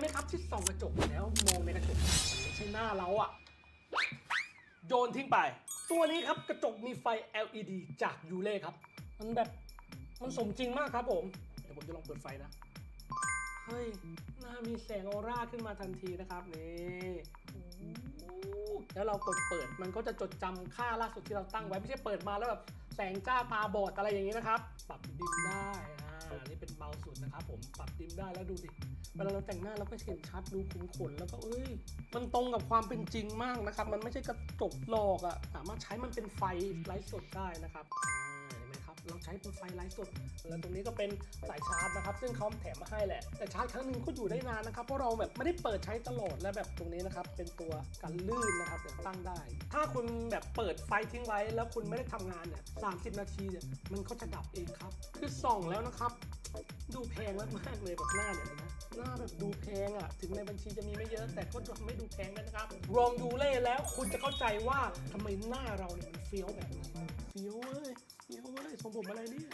ไหมครับที่ส่องกระจกแล้วมองในกระจกมันไม่ใช่หน้าเราอะโยนทิ้งไป ตัวนี้ครับกระจกมีไฟ LED จากยูเล่ครับ มันแบบมันสมจริงมากครับผมเดี๋ยวผมจะลองเปิดไฟนะเฮ้ยหน้ามีแสงออร่าขึ้นมาทันทีนะครับนี่แล้วเรากดเปิดมันก็จะจดจำค่าล่าสุดที่เราตั้งไว้ ไม่ใช่เปิดมาแล้วแบบแสงจ้าตาบอดอะไรอย่างนี้นะครับ ปรับดิมได้อ่านี่เป็นเบาสุดนะครับผมปรับดิมได้แล้วดูดิ เวลาเราแต่งหน้าเราก็เห็นชัดดูขุมขนแล้วก็เอ้ย มันตรงกับความเป็นจริงมากนะครับ มันไม่ใช่กระจกหลอกอะสามารถใช้มันเป็นไฟไลฟ์สดได้นะครับเห็นไหมครับเราใช้เป็นไฟไลฟ์สด แล้วตรงนี้ก็เป็นสายชาร์จนะครับ ซึ่งเขาแถมมาให้แหละ แต่ชาร์จครั้งหนึ่งก็อยู่ได้นานนะครับ เพราะเราแบบไม่ได้เปิดใช้ตลอด และแบบตรงนี้นะครับ เป็นตัวกันลื่นนะครับเดี๋ยวตั้งได้ ถ้าคุณแบบเปิดไฟทิ้งไว้ แล้วคุณไม่ได้ทำงานเนี่ยสานาทีเนี่ย มันก็จะดับเองครับ คือส่องแล้วนะครับ ดูแพงมากๆเลยแบบหน้าเนี่ยนไหน้าแบบดูแพงอะ ถึงในบัญชีจะมีไม่เยอะ แต่ก็ทำให้ดูแพงนะครับลองดูเล่แล้วคุณจะเข้าใจว่าทำไมหน้าเราเนี่ยมันเฟี้ยวแบบนี้เฟี้ยวเว้ยเฟี้ยวเว้ยทรงผมอะไรเนี่ย